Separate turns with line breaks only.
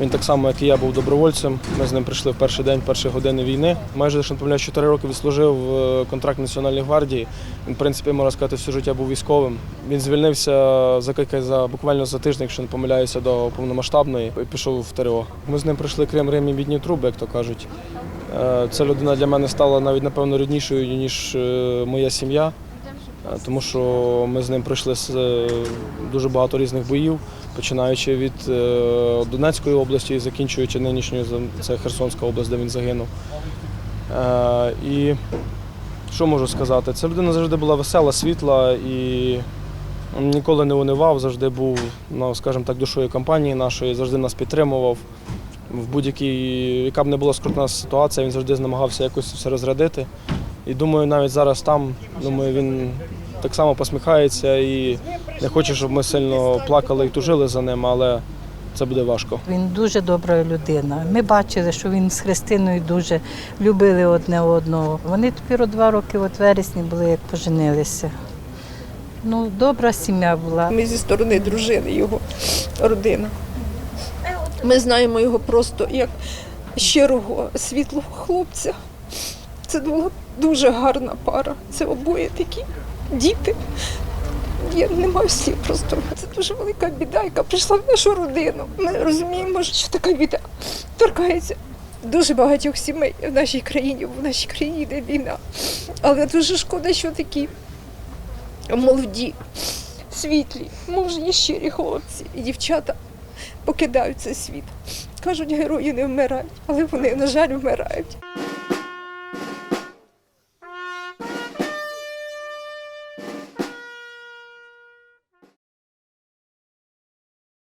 Він так само, як і я, був добровольцем. Ми з ним прийшли в перший день, перші години війни. Майже не помиляюсь, 4 роки відслужив е, контракт Національної гвардії. Він, в принципі, можна сказати, все життя був військовим. Він звільнився за кілька за буквально за тиждень, якщо не помиляюся, до повномасштабної і пішов в ТРО. Ми з ним пройшли Крим, Рим і бідні труби, як то кажуть. Е, Ця людина для мене стала навіть напевно ріднішою, ніж е, моя сім'я. Е, Тому що ми з ним пройшли е, дуже багато різних боїв, починаючи від е, Донецької області і закінчуючи нинішньою це Херсонська область, де він загинув. І що можу сказати? Ця людина завжди була весела, світла і ніколи не унивав, завжди був, ну, скажімо так, душою компанії нашої, завжди нас підтримував. В будь-якій, яка б не була скрутна ситуація, він завжди намагався якось все розрядити. І думаю, навіть зараз там, думаю, він так само посміхається і не хоче, щоб ми сильно плакали і тужили за ним, але це буде важко.
Він дуже добра людина. Ми бачили, що він з Христиною дуже любили одне одного. Вони тепер два роки от вересні були, як поженилися. Ну, добра сім'я була.
Ми зі сторони дружини, його родина. Ми знаємо його просто як щирого, світлого хлопця. Це була дуже гарна пара. Це обоє такі діти. Я не маю слів просто. Це дуже велика біда, яка прийшла в нашу родину. Ми розуміємо, що така біда торкається дуже багатьох сімей в нашій країні, в нашій країні йде війна. Але дуже шкода, що такі молоді, світлі, мужні, щирі хлопці і дівчата покидають цей світ. Кажуть, герої не вмирають, але вони, на жаль, вмирають.